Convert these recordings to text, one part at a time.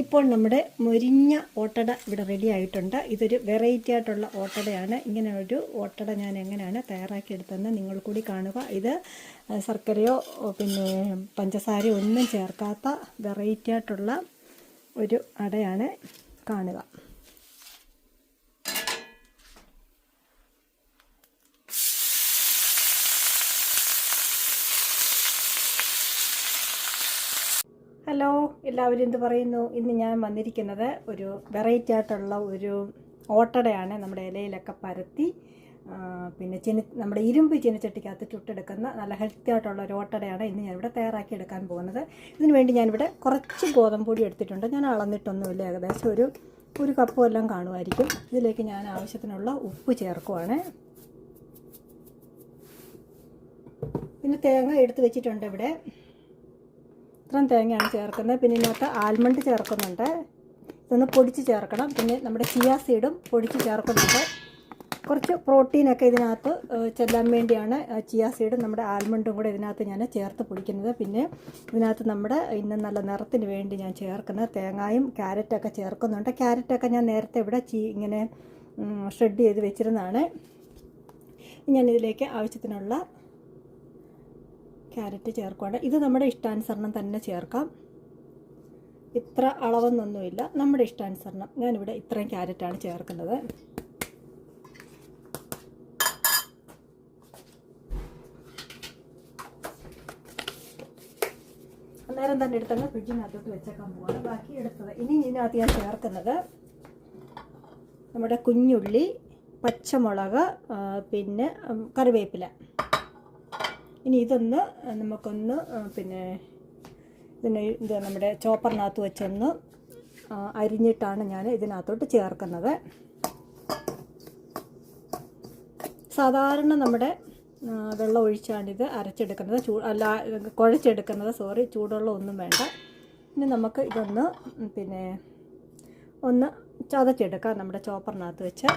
ഇപ്പോൾ നമ്മുടെ മൊരിഞ്ഞ ഓട്ടട ഇവിടെ റെഡി ആയിട്ടുണ്ട്. ഇതൊരു വെറൈറ്റി ആയിട്ടുള്ള ഓട്ടടയാണ്. ഇങ്ങനെ ഒരു ഓട്ടട ഞാൻ എങ്ങനെയാണ് തയ്യാറാക്കിയെടുത്തതെന്ന് നിങ്ങൾ കൂടി കാണുക. ഇത് ശർക്കരയോ പിന്നെ പഞ്ചസാരയോ ഒന്നും ചേർക്കാത്ത വെറൈറ്റി ആയിട്ടുള്ള ഒരു അടയാണ് കാണുക. ഹലോ എല്ലാവരും എന്ത് പറയുന്നു? ഇന്ന് ഞാൻ വന്നിരിക്കുന്നത് ഒരു വെറൈറ്റി ആയിട്ടുള്ള ഒരു ഓട്ടടയാണ് നമ്മുടെ ഇലയിലൊക്കെ പരത്തി. പിന്നെ ചിനി നമ്മുടെ ഇരുമ്പ് ചീനച്ചട്ടിക്കകത്ത് ചുട്ടെടുക്കുന്ന നല്ല ഹെൽത്തി ആയിട്ടുള്ള ഒരു ഓട്ടടയാണ് ഇന്ന് ഞാനിവിടെ തയ്യാറാക്കി എടുക്കാൻ പോകുന്നത്. ഇതിനു വേണ്ടി ഞാനിവിടെ കുറച്ച് ഗോതമ്പൊടി എടുത്തിട്ടുണ്ട്. ഞാൻ അളന്നിട്ടൊന്നുമില്ല ഏകദേശം ഒരു ഒരു കപ്പും എല്ലാം കാണുമായിരിക്കും. ഇതിലേക്ക് ഞാൻ ആവശ്യത്തിനുള്ള ഉപ്പ് ചേർക്കുവാണ്. പിന്നെ തേങ്ങ എടുത്ത് വെച്ചിട്ടുണ്ട് ഇവിടെ. ഇത്രയും തേങ്ങയാണ് ചേർക്കുന്നത്. പിന്നെ ഇതിനകത്ത് ആൽമണ്ട് ചേർക്കുന്നുണ്ട്. ഇതൊന്ന് പൊടിച്ച് ചേർക്കണം. പിന്നെ നമ്മുടെ ചിയാ സീഡും പൊടിച്ച് ചേർക്കുന്നുണ്ട്. കുറച്ച് പ്രോട്ടീനൊക്കെ ഇതിനകത്ത് ചെല്ലാൻ വേണ്ടിയാണ് ചിയാ സീഡും നമ്മുടെ ആൽമണ്ടും കൂടെ ഇതിനകത്ത് ഞാൻ ചേർത്ത് പൊടിക്കുന്നത്. പിന്നെ ഇതിനകത്ത് നമ്മുടെ ഇന്ന നല്ല നിറത്തിന് വേണ്ടി ഞാൻ ചേർക്കുന്ന തേങ്ങായും ക്യാരറ്റൊക്കെ ചേർക്കുന്നുണ്ട്. ക്യാരറ്റൊക്കെ ഞാൻ നേരത്തെ ഇവിടെ ചീ ഇങ്ങനെ ഷ്രെഡ് ചെയ്ത് വെച്ചിരുന്നതാണ്. ഞാൻ ഇതിലേക്ക് ആവശ്യത്തിനുള്ള ക്യാരറ്റ് ചേർക്കുകയാണ് ഇത് നമ്മുടെ ഇഷ്ടാനുസരണം തന്നെ ചേർക്കാം. ഇത്ര അളവെന്നൊന്നുമില്ല. നമ്മുടെ ഇഷ്ടാനുസരണം. ഞാനിവിടെ ഇത്രയും ക്യാരറ്റാണ് ചേർക്കുന്നത്. അന്നേരം തന്നെ എടുത്തങ്ങ് ഫ്രിഡ്ജിനകത്തോട്ട് വെച്ചേക്കാൻ പോവാണ്. ബാക്കി എടുത്തത്. ഇനി ഇതിനകത്ത് ഞാൻ ചേർക്കുന്നത് നമ്മുടെ കുഞ്ഞുള്ളി പച്ചമുളക് പിന്നെ കറിവേപ്പില. ഇനി ഇതൊന്ന് നമുക്കൊന്ന് പിന്നെ ഇതിന് ഇത് നമ്മുടെ ചോപ്പറിനകത്ത് വെച്ചൊന്ന് അരിഞ്ഞിട്ടാണ് ഞാൻ ഇതിനകത്തോട്ട് ചേർക്കുന്നത്. സാധാരണ നമ്മുടെ വെള്ളം ഒഴിച്ചാണ് ഇത് അരച്ചെടുക്കുന്നത്. ചൂ അല്ല കുഴച്ചെടുക്കുന്നത്. സോറി ചൂടുവെള്ളം ഒന്നും വേണ്ട. ഇനി നമുക്ക് ഇതൊന്ന് പിന്നെ ഒന്ന് ചതച്ചെടുക്കാം നമ്മുടെ ചോപ്പറിനകത്ത് വെച്ച്.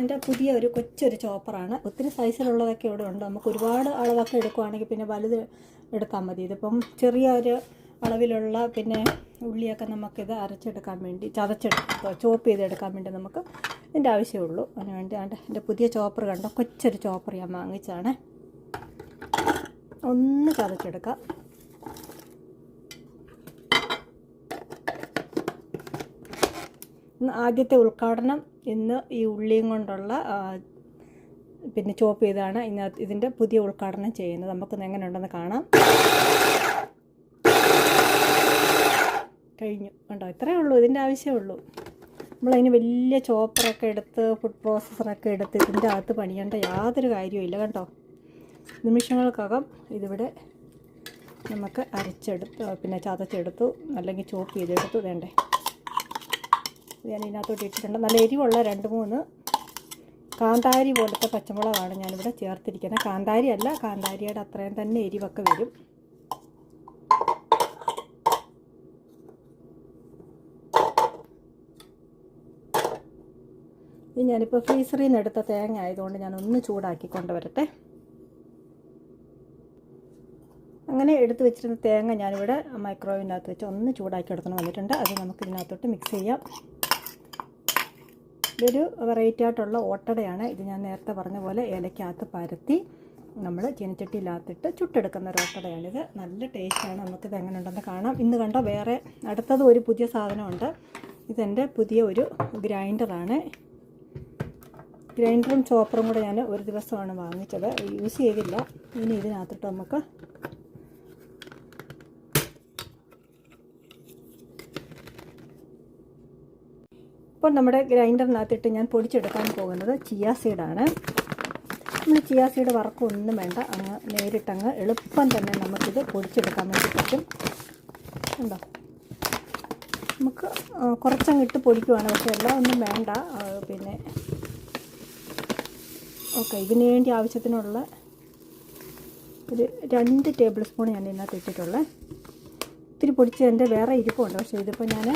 എന്റെ പുതിയ ഒരു കൊച്ചൊരു ചോപ്പറാണ്. ഒത്തിരി സൈസിലുള്ളതൊക്കെ ഇവിടെ ഉണ്ട്. നമുക്ക് ഒരുപാട് അളവൊക്കെ എടുക്കുവാണെങ്കിൽ പിന്നെ വലുത് എടുത്താൽ മതി. ഇതിപ്പം ചെറിയ ഒരു അളവിലുള്ള പിന്നെ ഉള്ളിയൊക്കെ നമുക്കിത് അരച്ചെടുക്കാൻ വേണ്ടി ചതച്ചെടുക്കുക ചോപ്പ് ചെയ്തെടുക്കാൻ വേണ്ടി നമുക്ക് ഇതിന്റെ ആവശ്യമുള്ളൂ. അതിന് വേണ്ടി എന്റെ പുതിയ ചോപ്പർ കണ്ടോ? കൊച്ചൊരു ചോപ്പർ ഞാൻ വാങ്ങിച്ചാണ് ഒന്ന് ചതച്ചെടുക്കാം. ആദ്യത്തെ ഉദ്ഘാടനം ഇന്ന് ഈ ഉള്ളിയും കൊണ്ടുള്ള പിന്നെ ചോപ്പ് ചെയ്താണ് ഇതിനകത്ത് ഇതിന്റെ പുതിയ ഉദ്ഘാടനം ചെയ്യുന്നത്. നമുക്കൊന്ന് എങ്ങനെ ഉണ്ടെന്ന് കാണാം. കഴിഞ്ഞു. കണ്ടോ? ഇത്രയേ ഉള്ളൂ. ഇതിന്റെ ആവശ്യമേ ഉള്ളൂ. നമ്മളതിന് വലിയ ചോപ്പറൊക്കെ എടുത്ത് ഫുഡ് പ്രോസസ്സറൊക്കെ എടുത്ത് ഇതിന്റെ അകത്ത് പണിയേണ്ട യാതൊരു കാര്യവുമില്ല കണ്ടോ? നിമിഷങ്ങൾക്കകം ഇതിവിടെ നമുക്ക് അരച്ചെടുത്ത് പിന്നെ ചതച്ചെടുത്തു അല്ലെങ്കിൽ ചോപ്പ് ചെയ്തെടുത്തു. വേണ്ടേ ഞാൻ ഇതിനകത്തോട്ട് ഇട്ടിട്ടുണ്ട്. നല്ല എരിവുള്ള രണ്ട് മൂന്ന് കാന്താരി പോലത്തെ പച്ചമുളകാണ് ഞാനിവിടെ ചേർത്തിരിക്കുന്നത്. കാന്താരി അല്ല കാന്താരിയുടെ അത്രയും തന്നെ എരിവൊക്കെ വരും. ഇനി ഞാനിപ്പോൾ ഫ്രീസറിൽ നിന്ന് എടുത്ത തേങ്ങ ആയതുകൊണ്ട് ഞാൻ ഒന്ന് ചൂടാക്കി കൊണ്ടുവരട്ടെ. അങ്ങനെ എടുത്തു വെച്ചിരുന്ന തേങ്ങ ഞാനിവിടെ മൈക്രോവേവിനകത്ത് വെച്ച് ഒന്ന് ചൂടാക്കി എടുക്കണം വന്നിട്ടുണ്ട്. അത് നമുക്ക് ഇതിനകത്തോട്ട് മിക്സ് ചെയ്യാം. ഇതൊരു വെറൈറ്റി ആയിട്ടുള്ള ഓട്ടടയാണ്. ഇത് ഞാൻ നേരത്തെ പറഞ്ഞ പോലെ ഇലയ്ക്കകത്ത് പരത്തി നമ്മൾ ചീനച്ചട്ടിയിലാത്തിട്ട് ചുട്ടെടുക്കുന്ന ഒരു ഓട്ടടയാണിത്. നല്ല ടേസ്റ്റാണ് നമുക്കിത് എങ്ങനെ ഉണ്ടെന്ന് കാണാം. ഇന്ന് കണ്ടോ വേറെ അടുത്തത് ഒരു പുതിയ സാധനമുണ്ട്. ഇതെന്റെ പുതിയ ഒരു ഗ്രൈൻഡറാണ് ഗ്രൈൻഡറും ചോപ്പറും കൂടെ ഞാൻ ഒരു ദിവസമാണ് വാങ്ങിച്ചത്. യൂസ് ചെയ്തില്ല. ഇനി ഇതിനകത്തിട്ട് നമുക്ക് ഇപ്പോൾ നമ്മുടെ ഗ്രൈൻഡറിനകത്തിട്ട് ഞാൻ പൊടിച്ചെടുക്കാൻ പോകുന്നത് ചിയാ സീഡാണ് നമ്മൾ ചിയാ സീഡ് വറക്കൊന്നും വേണ്ട. അങ്ങ് നേരിട്ടങ്ങ് എളുപ്പം തന്നെ നമുക്കിത് പൊടിച്ചെടുക്കാൻ വേണ്ടി പറ്റും. ഉണ്ടോ നമുക്ക് കുറച്ചങ്ങ് ഇട്ട് പൊടിക്കുവാണ്. പക്ഷേ എല്ലാം ഒന്നും വേണ്ട. പിന്നെ ഓക്കെ ഇതിന് വേണ്ടി ആവശ്യത്തിനുള്ള ഒരു രണ്ട് ടേബിൾ സ്പൂൺ ഞാൻ ഇതിനകത്ത് ഇട്ടിട്ടുള്ളത് ഇത്തിരി പൊടിച്ചതിന്റെ വേറെ ഇരിപ്പുണ്ട്. പക്ഷേ ഇതിപ്പോൾ ഞാൻ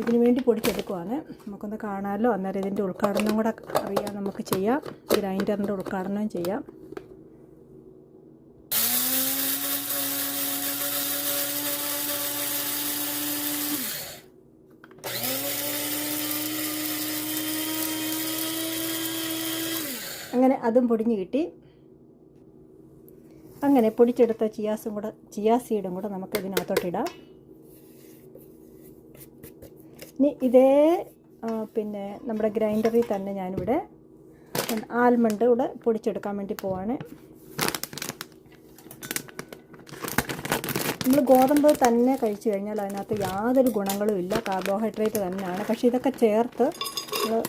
ഇതിന് വേണ്ടി പൊടിച്ചെടുക്കുവാണ്. നമുക്കൊന്ന് കാണാമല്ലോ അന്നേരം ഇതിന്റെ ഉദ്ഘാടനം കൂടെ അറിയാം. നമുക്ക് ചെയ്യാം. ഗ്രൈൻഡറിന്റെ ഉദ്ഘാടനം ചെയ്യാം. അങ്ങനെ അതും പൊടിഞ്ഞ് കിട്ടി. അങ്ങനെ പൊടിച്ചെടുത്ത ചിയാസും കൂടെ ചിയാ സീഡും കൂടെ നമുക്ക് ഇതിനകത്തോട്ടിടാം ഇനി ഇതേ പിന്നെ നമ്മുടെ ഗ്രൈൻഡറിൽ തന്നെ ഞാനിവിടെ ആൽമണ്ട് കൂടെ പൊടിച്ചെടുക്കാൻ വേണ്ടി പോവാണ്. നമ്മൾ ഗോതമ്പ് തന്നെ കഴിച്ചു കഴിഞ്ഞാൽ അതിനകത്ത് യാതൊരു ഗുണങ്ങളും ഇല്ല. കാർബോഹൈഡ്രേറ്റ് തന്നെയാണ്. പക്ഷേ ഇതൊക്കെ ചേർത്ത് നമ്മൾ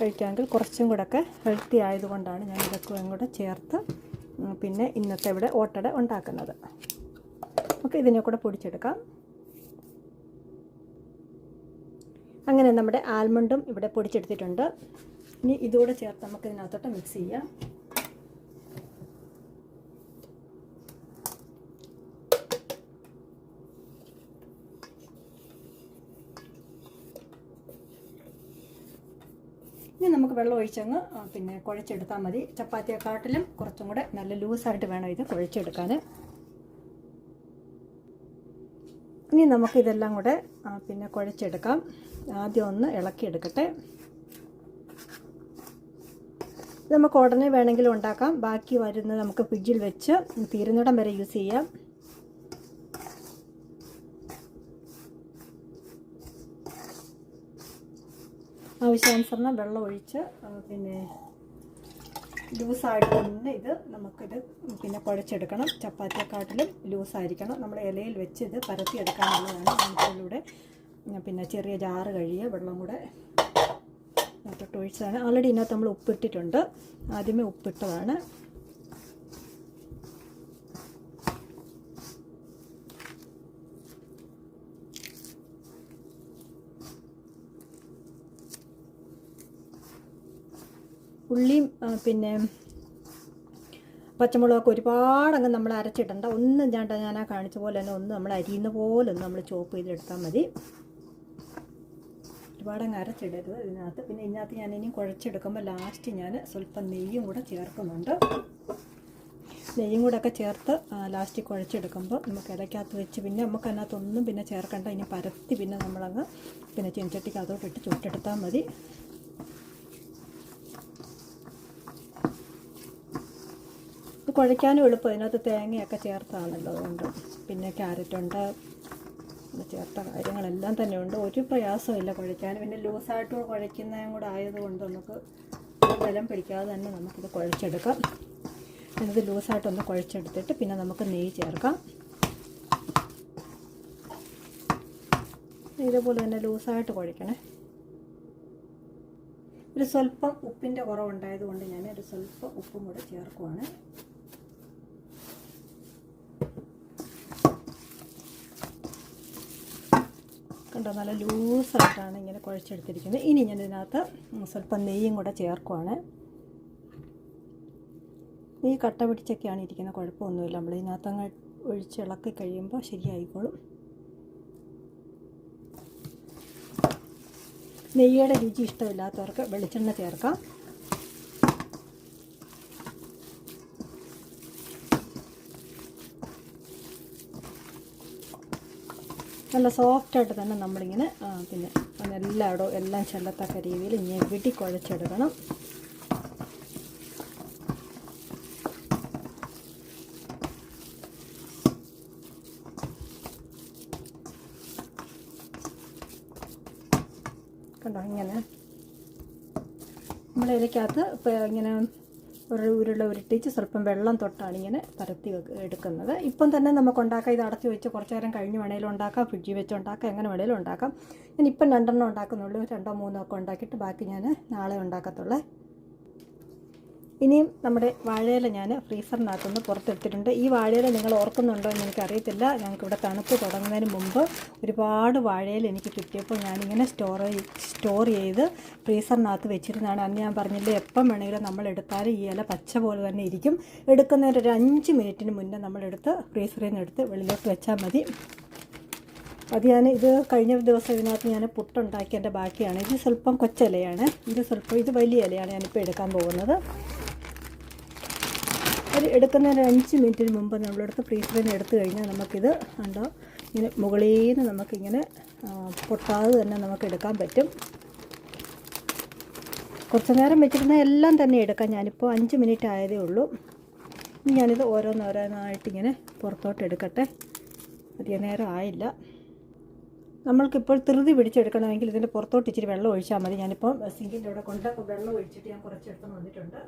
കഴിക്കുകയാണെങ്കിൽ കുറച്ചും കൂടെ ഒക്കെ ഹെൽത്തി ആയതുകൊണ്ടാണ് ഞാൻ ഇതൊക്കെ കൂടെ ചേർത്ത് പിന്നെ ഇന്നത്തെ ഇവിടെ ഓട്ടട ഉണ്ടാക്കുന്നത്. നമുക്ക് ഇതിനെ കൂടെ പൊടിച്ചെടുക്കാം. അങ്ങനെ നമ്മുടെ ആൽമണ്ടും ഇവിടെ പൊടിച്ചെടുത്തിട്ടുണ്ട്. ഇനി ഇതോടെ ചേർത്ത് നമുക്ക് ഇതിനകത്തോട്ട് മിക്സ് ചെയ്യാം. ഇനി നമുക്ക് വെള്ളം ഒഴിച്ചങ്ങ് പിന്നെ കുഴച്ചെടുത്താൽ മതി. ചപ്പാത്തിയെക്കാട്ടിലും കുറച്ചും കൂടെ നല്ല ലൂസായിട്ട് വേണം ഇത് കുഴച്ചെടുക്കാൻ. ഇനി നമുക്ക് ഇതെല്ലാം കൂടെ പിന്നെ കുഴച്ചെടുക്കാം. ആദ്യം ഒന്ന് ഇളക്കിയെടുക്കട്ടെ. ഇത് നമുക്ക് ഉടനെ വേണമെങ്കിലും ഉണ്ടാക്കാം. ബാക്കി വരുന്നത് നമുക്ക് ഫ്രിഡ്ജിൽ വെച്ച് തീരുന്നിടം വരെ യൂസ് ചെയ്യാം. ആവശ്യാനുസരണം വെള്ളം ഒഴിച്ച് പിന്നെ ലൂസായിട്ട് തന്നെ ഇത് നമുക്കിത് പിന്നെ കുഴച്ചെടുക്കണം. ചപ്പാത്തിയെക്കാട്ടിലും ലൂസായിരിക്കണം. നമ്മൾ ഇലയിൽ വെച്ച് ഇത് പരത്തിയെടുക്കാനുള്ളതാണ് നമുക്കിലൂടെ പിന്നെ ചെറിയ ജാറ് കഴിയുക വെള്ളം കൂടെ അതിനകത്തോട്ട് ഒഴിച്ചതാണ്. ആൾറെഡി ഇതിനകത്ത് നമ്മൾ ഉപ്പിട്ടിട്ടുണ്ട്. ആദ്യമേ ഉപ്പിട്ടതാണ്. ഉള്ളിയും പിന്നെ പച്ചമുളകൊക്കെ ഒരുപാടങ്ങ് നമ്മൾ അരച്ചിടണ്ട. ഒന്നും ചേണ്ട ഞാൻ ആ കാണിച്ച പോലെ തന്നെ ഒന്ന് നമ്മൾ അരിയുന്ന പോലെ ഒന്ന് നമ്മൾ ചോപ്പ് ചെയ്തെടുത്താൽ മതി. ഒരുപാടങ്ങ് അരച്ചിടരുത് ഇതിനകത്ത്. പിന്നെ ഇതിനകത്ത് ഞാൻ ഇനി കുഴച്ചെടുക്കുമ്പോൾ ലാസ്റ്റ് ഞാൻ സ്വല്പം നെയ്യും കൂടെ ചേർക്കുന്നുണ്ട്. നെയ്യും കൂടെ ഒക്കെ ചേർത്ത് ലാസ്റ്റ് കുഴച്ചെടുക്കുമ്പോൾ നമുക്ക് ഇലക്കകത്ത് വെച്ച് പിന്നെ നമുക്ക് അതിനകത്തൊന്നും പിന്നെ ചേർക്കണ്ട. ഇനി പരത്തി പിന്നെ നമ്മളങ്ങ് പിന്നെ ചീനച്ചട്ടിക്ക് അതോട്ടിട്ട് ചുട്ടെടുത്താൽ മതി. കുഴയ്ക്കാനും എളുപ്പം. ഇതിനകത്ത് തേങ്ങയൊക്കെ ചേർത്താണല്ലോ അതുകൊണ്ട്. പിന്നെ ക്യാരറ്റുണ്ട് ചേർത്ത കാര്യങ്ങളെല്ലാം തന്നെ ഉണ്ട്. ഒരു പ്രയാസമില്ല കുഴയ്ക്കാൻ പിന്നെ ലൂസായിട്ട് കുഴയ്ക്കുന്നതും കൂടെ ആയതുകൊണ്ട് നമുക്ക് ബലം പിടിക്കാതെ തന്നെ നമുക്കിത് കുഴച്ചെടുക്കാം. ഇത് ലൂസായിട്ടൊന്ന് കുഴച്ചെടുത്തിട്ട് പിന്നെ നമുക്ക് നെയ്യ് ചേർക്കാം. ഇതേപോലെ തന്നെ ലൂസായിട്ട് കുഴയ്ക്കണേ. ഒരു സ്വല്പം ഉപ്പിന്റെ കുറവുണ്ടായതുകൊണ്ട് ഞാൻ ഒരു സ്വല്പം ഉപ്പും കൂടെ ചേർക്കുവാണ്. കണ്ടോ? നല്ല ലൂസായിട്ടാണ് ഇങ്ങനെ കുഴച്ചെടുത്തിരിക്കുന്നത്. ഇനി ഞാൻ ഇതിനകത്ത് സ്വല്പം നെയ്യും കൂടെ ചേർക്കുവാണ്. നെയ്യ് കട്ട പിടിച്ചൊക്കെയാണ് ഇരിക്കുന്നത്. കുഴപ്പമൊന്നുമില്ല. നമ്മൾ ഇതിനകത്ത് അങ്ങ് ഒഴിച്ച് ഇളക്കി കഴിയുമ്പോൾ ശരിയായിക്കോളും. നെയ്യുടെ രുചി ഇഷ്ടമില്ലാത്തവർക്ക് വെളിച്ചെണ്ണ ചേർക്കാം. നല്ല സോഫ്റ്റായിട്ട് തന്നെ നമ്മളിങ്ങനെ പിന്നെ എല്ലായിടവും എല്ലാം ചെല്ലത്തക്ക രീതിയിൽ ഞെവിടി കുഴച്ചെടുക്കണം. കണ്ടോ ഇങ്ങനെ. നമ്മൾ ഇപ്പോൾ ഇങ്ങനെ ഒരു ഉരുള ഉരുട്ടിച്ച് സ്വല്പം വെള്ളം തൊട്ടാണ് ഇങ്ങനെ പരത്തി എടുക്കുന്നത്. ഇപ്പം തന്നെ നമുക്ക് ഉണ്ടാക്കാം. ഇത് അടച്ചു വെച്ച് കുറച്ച് നേരം കഴിഞ്ഞ് വേണേലും ഉണ്ടാക്കാം. ഫ്രിഡ്ജിൽ വെച്ച് ഉണ്ടാക്കാം. എങ്ങനെ വേണേലും ഉണ്ടാക്കാം. ഞാൻ ഇപ്പം രണ്ടെണ്ണം ഉണ്ടാക്കുന്നുള്ളൂ. രണ്ടോ മൂന്നോ ഒക്കെ ഉണ്ടാക്കിയിട്ട് ബാക്കി ഞാൻ നാളെ ഉണ്ടാക്കത്തുള്ളേ. ഇനിയും നമ്മുടെ വാഴയില ഞാൻ ഫ്രീസറിനകത്തുനിന്ന് പുറത്തെടുത്തിട്ടുണ്ട്. ഈ വാഴയില നിങ്ങൾ ഓർക്കുന്നുണ്ടോ എന്ന് എനിക്കറിയത്തില്ല. ഞങ്ങൾക്ക് ഇവിടെ തണുപ്പ് തുടങ്ങുന്നതിന് മുമ്പ് ഒരുപാട് വാഴയില എനിക്ക് കിട്ടിയപ്പോൾ ഞാനിങ്ങനെ സ്റ്റോർ സ്റ്റോർ ചെയ്ത് ഫ്രീസറിനകത്ത് വെച്ചിരുന്നതാണ്. അന്ന് ഞാൻ പറഞ്ഞില്ലേ എപ്പം വേണമെങ്കിലും നമ്മൾ എടുത്താലും ഈ ഇല പച്ച പോലെ തന്നെ ഇരിക്കും. എടുക്കുന്നതിന് ഒരു അഞ്ച് മിനിറ്റിന് മുന്നേ നമ്മളെടുത്ത് ഫ്രീസറിൽ നിന്ന് എടുത്ത് വെളിയിലോട്ട് വെച്ചാൽ മതി. അത് ഞാൻ ഇത് കഴിഞ്ഞ ദിവസം ഇതിനകത്ത് ഞാൻ പുട്ടുണ്ടാക്കിയതിന്റെ ബാക്കിയാണ്. ഇത് സ്വല്പം കൊച്ചിലയാണ്. ഇത് സ്വല്പം ഇത് വലിയ ഇലയാണ് ഞാനിപ്പോൾ എടുക്കാൻ പോകുന്നത്. അത് എടുക്കുന്നതിന് അഞ്ച് മിനിറ്റിന് മുമ്പ് നമ്മളെടുത്ത് ഫ്രീസറിൽ നിന്ന് എടുത്തു കഴിഞ്ഞാൽ നമുക്കിത് ഉണ്ടോ ഇങ്ങനെ മുകളിൽ നിന്ന് നമുക്കിങ്ങനെ പൊട്ടാതെ തന്നെ നമുക്ക് എടുക്കാൻ പറ്റും. കുറച്ച് നേരം വെച്ചിരുന്ന എല്ലാം തന്നെ എടുക്കാം. ഞാനിപ്പോൾ അഞ്ച് മിനിറ്റ് ആയതേ ഉള്ളൂ. ഞാനിത് ഓരോന്നോരോന്നായിട്ട് ഇങ്ങനെ പുറത്തോട്ട് എടുക്കട്ടെ. അധികം നേരം ആയില്ല. നമ്മൾക്കിപ്പോൾ ധൃതി പിടിച്ചെടുക്കണമെങ്കിൽ ഇതിന്റെ പുറത്തോട്ട് ഇച്ചിരി വെള്ളം ഒഴിച്ചാൽ മതി. ഞാനിപ്പോൾ സിങ്കിന്റെ അവിടെ കൊണ്ട് വെള്ളം ഒഴിച്ചിട്ട് ഞാൻ കുറച്ചെടുത്ത് വന്നിട്ടുണ്ട്.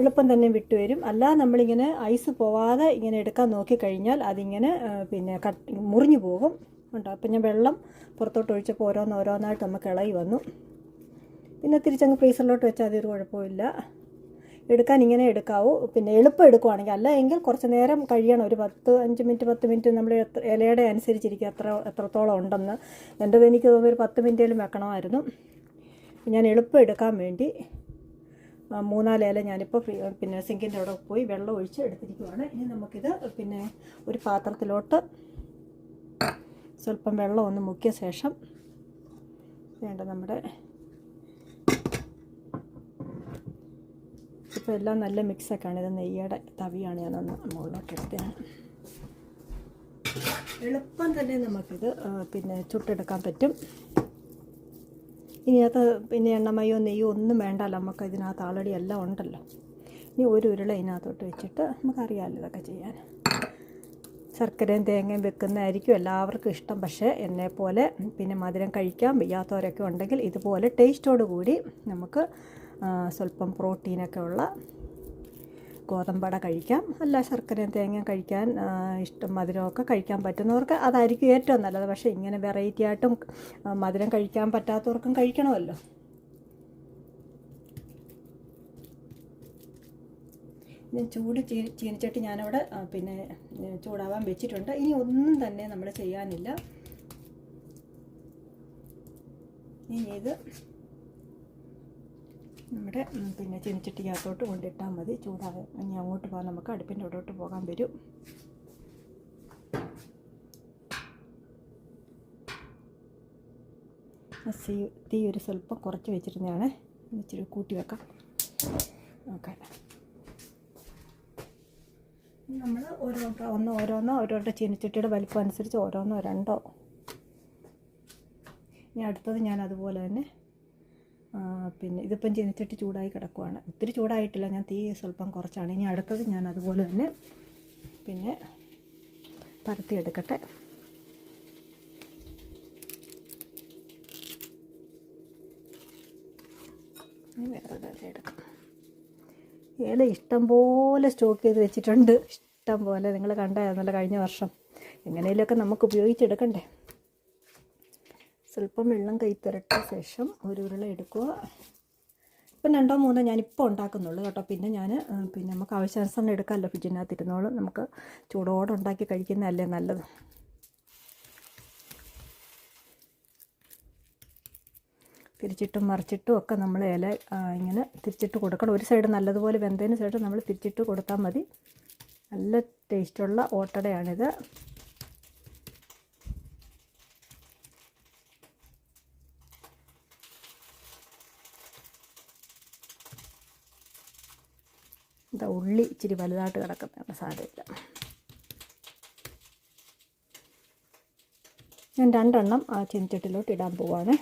എളുപ്പം തന്നെ വിട്ടുവരും അല്ല നമ്മളിങ്ങനെ ഐസ് പോവാതെ ഇങ്ങനെ എടുക്കാൻ നോക്കിക്കഴിഞ്ഞാൽ അതിങ്ങനെ പിന്നെ കട്ട് മുറിഞ്ഞു പോകും. ഉണ്ടോ അപ്പം ഞാൻ വെള്ളം പുറത്തോട്ട് ഒഴിച്ചപ്പോൾ ഓരോന്ന് ഓരോന്നായിട്ട് നമുക്ക് ഇളകി വന്നു. പിന്നെ തിരിച്ചങ്ങ് ഫ്രീസറിലോട്ട് വെച്ചാൽ അതൊരു കുഴപ്പമില്ല. എടുക്കാൻ ഇങ്ങനെ എടുക്കാവൂ. പിന്നെ എളുപ്പം എടുക്കുവാണെങ്കിൽ അല്ല എങ്കിൽ കുറച്ച് നേരം കഴിയണം. ഒരു പത്ത് അഞ്ച് മിനിറ്റ് പത്ത് മിനിറ്റ് നമ്മൾ ഇലയുടെ അനുസരിച്ചിരിക്കും എത്ര എത്രത്തോളം ഉണ്ടെന്ന്. എന്റെത് എനിക്ക് തോന്നുന്നു ഒരു പത്ത് മിനിറ്റേലും വെക്കണമായിരുന്നു. ഞാൻ എളുപ്പം എടുക്കാൻ വേണ്ടി മൂന്നാൽ ഇല ഞാനിപ്പോൾ പിന്നെ സിങ്കിന്റെ അവിടെ പോയി വെള്ളം ഒഴിച്ച് എടുത്തിരിക്കുവാണ്. ഇനി നമുക്കിത് പിന്നെ ഒരു പാത്രത്തിലോട്ട് സ്വല്പം വെള്ളം ഒന്ന് മുക്കിയ ശേഷം വേണ്ട നമ്മുടെ ഇപ്പോൾ എല്ലാം നല്ല മിക്സൊക്കെയാണ്. ഇത് നെയ്യുടെ തവിയാണ് ഞാനൊന്ന് മുകളിലോട്ട് എടുത്തത് എളുപ്പം തന്നെ നമുക്കിത് പിന്നെ ചുട്ടെടുക്കാൻ പറ്റും. ഇതിനകത്ത് പിന്നെ എണ്ണമയോ നെയ്യോ ഒന്നും വേണ്ടല്ലോ. നമുക്ക് ഇതിനകത്ത് ആൾറെഡി എല്ലാം ഉണ്ടല്ലോ. ഇനി ഒരു ഉരുള ഇതിനകത്തോട്ട് വെച്ചിട്ട് നമുക്കറിയാമല്ലോ ഇതൊക്കെ ചെയ്യാൻ. ശർക്കരയും തേങ്ങയും വെക്കുന്നതായിരിക്കും എല്ലാവർക്കും ഇഷ്ടം. പക്ഷേ എന്നെപ്പോലെ പിന്നെ മധുരം കഴിക്കാൻ വയ്യാത്തവരൊക്കെ ഉണ്ടെങ്കിൽ ഇതുപോലെ ടേസ്റ്റോടു കൂടി നമുക്ക് സ്വല്പം പ്രോട്ടീനൊക്കെ ഉള്ള ഗോതമ്പട കഴിക്കാം. അല്ല ശർക്കരയും തേങ്ങയും കഴിക്കാൻ ഇഷ്ടം മധുരമൊക്കെ കഴിക്കാൻ പറ്റുന്നവർക്ക് അതായിരിക്കും ഏറ്റവും നല്ലത്. പക്ഷേ ഇങ്ങനെ വെറൈറ്റി ആയിട്ടും മധുരം കഴിക്കാൻ പറ്റാത്തവർക്കും കഴിക്കണമല്ലോ. ഇനി ചൂട് ചീ ചീനിച്ചട്ടി ഞാനവിടെ പിന്നെ ചൂടാവാൻ വെച്ചിട്ടുണ്ട്. ഇനി ഒന്നും തന്നെ നമ്മൾ ചെയ്യാനില്ല. ഇനി ഇത് നമ്മുടെ പിന്നെ ചീനിച്ചട്ടിക്കകത്തോട്ട് കൊണ്ടിട്ടാൽ മതി. ചൂടാകെ ഇനി അങ്ങോട്ട് പോകാൻ നമുക്ക് അടുപ്പിന്റെ അവിടോട്ട് പോകാൻ വരും. സീ തീ ഒരു സ്വല്പം കുറച്ച് വെച്ചിരുന്നതാണ്. ഇച്ചിരി കൂട്ടി വെക്കാം. ഓക്കെ. നമ്മൾ ഓരോ ഒന്ന് ഓരോന്നോ ഓരോരുടെ ചീനിച്ചട്ടിയുടെ വലിപ്പം അനുസരിച്ച് ഓരോന്നോ രണ്ടോ. ഇനി അടുത്തത് ഞാൻ അതുപോലെ തന്നെ പിന്നെ ഇതിപ്പം ജനിച്ചിട്ട് ചൂടായി കിടക്കുവാണ്. ഒത്തിരി ചൂടായിട്ടില്ല. ഞാൻ തീ സ്വല്പം കുറച്ചാണ്. ഇനി അടുത്തത് ഞാൻ അതുപോലെ തന്നെ പിന്നെ പരത്തിയെടുക്കട്ടെ വേറെ എടുക്കാം. ഏല ഇഷ്ടം പോലെ സ്റ്റോക്ക് ചെയ്ത് വെച്ചിട്ടുണ്ട്. ഇഷ്ടം പോലെ. നിങ്ങൾ കണ്ടായിരുന്നല്ലോ കഴിഞ്ഞ വർഷം. എങ്ങനെയൊക്കെ നമുക്ക് ഉപയോഗിച്ചെടുക്കണ്ടേ സ്വല്പം വെള്ളം കൈ ശേഷം ഒരു ഉരുള എടുക്കുക. ഇപ്പം രണ്ടോ മൂന്നോ ഞാനിപ്പോൾ ഉണ്ടാക്കുന്നുള്ളൂ കേട്ടോ. പിന്നെ ഞാൻ പിന്നെ നമുക്ക് ആവശ്യാനുസരണം എടുക്കാമല്ലോ ഫ്രിഡ്ജിനകത്ത് ഇരുന്നോളും നമുക്ക് ചൂടോടെ ഉണ്ടാക്കി കഴിക്കുന്നതല്ലേ നല്ലത്. തിരിച്ചിട്ടും മറിച്ചിട്ടും ഒക്കെ നമ്മൾ ഇല ഇങ്ങനെ തിരിച്ചിട്ട് കൊടുക്കണം. ഒരു സൈഡ് നല്ലതുപോലെ വെന്തതിന് ശേഷം നമ്മൾ തിരിച്ചിട്ട് കൊടുത്താൽ മതി. നല്ല ടേസ്റ്റുള്ള ഓട്ടടയാണിത്. ഇതാ ഉള്ളി ഇച്ചിരി വലുതായിട്ട് കിടക്കുന്നതാണ് സാരമില്ല ഞാൻ രണ്ടെണ്ണം ആ ചീനിച്ചട്ടിലോട്ട് ഇടാൻ പോവാണ്.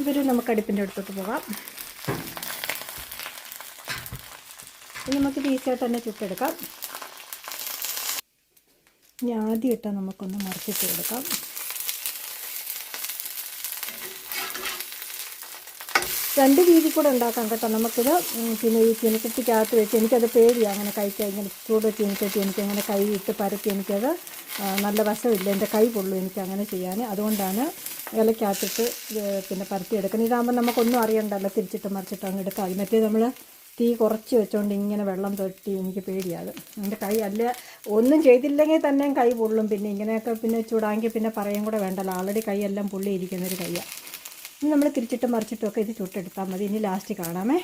ഇവർ നമുക്ക് അടുപ്പിന്റെ അടുത്തോട്ട് പോകാം. ഇനി നമുക്കിത് ഈസിയായിട്ട് തന്നെ ചുട്ടെടുക്കാം. ഇനി ആദ്യം ഇട്ടാൽ നമുക്കൊന്ന് മറിച്ചിട്ട് കൊടുക്കാം. രണ്ട് രീതി കൂടെ ഉണ്ടാക്കാം കേട്ടോ. നമുക്കിത് പിന്നെ ഈ ചീനിച്ചട്ടിക്കകത്ത് വെച്ച് എനിക്കത് പേടിയാണ് അങ്ങനെ കഴിക്കാൻ ഇങ്ങനെ ചൂട് ചീനിച്ചട്ടി എനിക്ക് അങ്ങനെ കൈ ഇട്ട് പരത്തി എനിക്കത് നല്ല വശമില്ല. എന്റെ കൈ പൊള്ളും എനിക്ക് അങ്ങനെ ചെയ്യാൻ. അതുകൊണ്ടാണ് ഇലക്കകത്തിട്ട് പിന്നെ പരത്തി എടുക്കുന്നത് ഇതാകുമ്പോൾ നമുക്കൊന്നും അറിയണ്ടല്ലോ. തിരിച്ചിട്ട് മറിച്ചിട്ട് അങ്ങ് എടുക്കാം മറ്റേ നമ്മൾ തീ കുറച്ച് വെച്ചുകൊണ്ട് ഇങ്ങനെ വെള്ളം തൊട്ടി എനിക്ക് പേടിയാകും എന്റെ കൈ അല്ല ഒന്നും ചെയ്തില്ലെങ്കിൽ തന്നെ കൈ പൊള്ളും. പിന്നെ ഇങ്ങനെയൊക്കെ പിന്നെ ചൂടാങ്കിൽ പിന്നെ പറയും കൂടെ വേണ്ടല്ലോ. ആൾറെഡി കൈയെല്ലാം പൊള്ളിയിരിക്കുന്നൊരു കൈയാണ് ഇനി നമ്മൾ തിരിച്ചിട്ട് മറിച്ചിട്ടും ഒക്കെ ഇത് ചുട്ടെടുത്താൽ മതി. ഇനി ലാസ്റ്റ് കാണാമേ.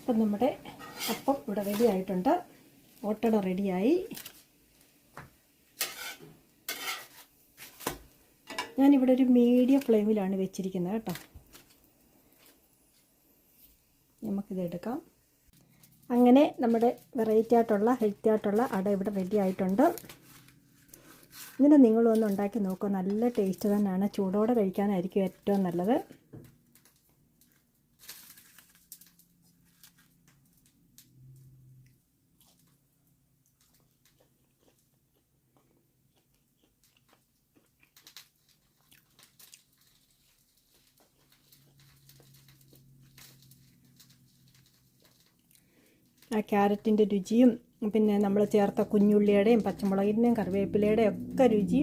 അപ്പം നമ്മുടെ അപ്പം ഇവിടെ റെഡി ആയിട്ടുണ്ട്. ഓട്ടട റെഡിയായി ഞാനിവിടെ ഒരു മീഡിയം ഫ്ലെയിമിലാണ് വെച്ചിരിക്കുന്നത് കേട്ടോ. നമുക്കിത് എടുക്കാം അങ്ങനെ നമ്മുടെ വെറൈറ്റി ആയിട്ടുള്ള ഹെൽത്തി ആയിട്ടുള്ള അട ഇവിടെ റെഡി ആയിട്ടുണ്ട്. ഇങ്ങനെ നിങ്ങളൊന്ന് ഉണ്ടാക്കി നോക്കുക നല്ല ടേസ്റ്റ് തന്നെയാണ്. ചൂടോടെ കഴിക്കാനായിരിക്കും ഏറ്റവും നല്ലത്. ആ ക്യാരറ്റിന്റെ രുചിയും പിന്നെ നമ്മൾ ചേർത്ത കുഞ്ഞുള്ളിയുടെയും പച്ചമുളകിന്റെയും കറിവേപ്പിലയുടെയും ഒക്കെ രുചി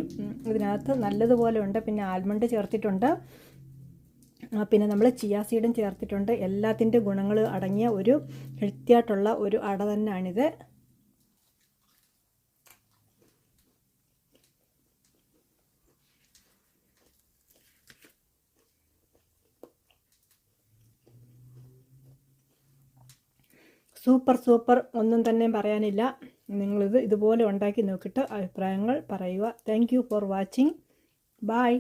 ഇതിനകത്ത് നല്ലതുപോലെ ഉണ്ട്. പിന്നെ ആൽമണ്ട് ചേർത്തിട്ടുണ്ട്. പിന്നെ നമ്മൾ ചിയാ സീഡും ചേർത്തിട്ടുണ്ട്. എല്ലാത്തിന്റെ ഗുണങ്ങൾ അടങ്ങിയ ഒരു ഹെൽത്തി ആയിട്ടുള്ള ഒരു അട തന്നെയാണിത് സൂപ്പർ സൂപ്പർ ഒന്നും തന്നെ പറയാനില്ല. നിങ്ങളിത് ഇതുപോലെ ഉണ്ടാക്കി നോക്കിയിട്ട് അഭിപ്രായങ്ങൾ പറയുക. Thank for watching bye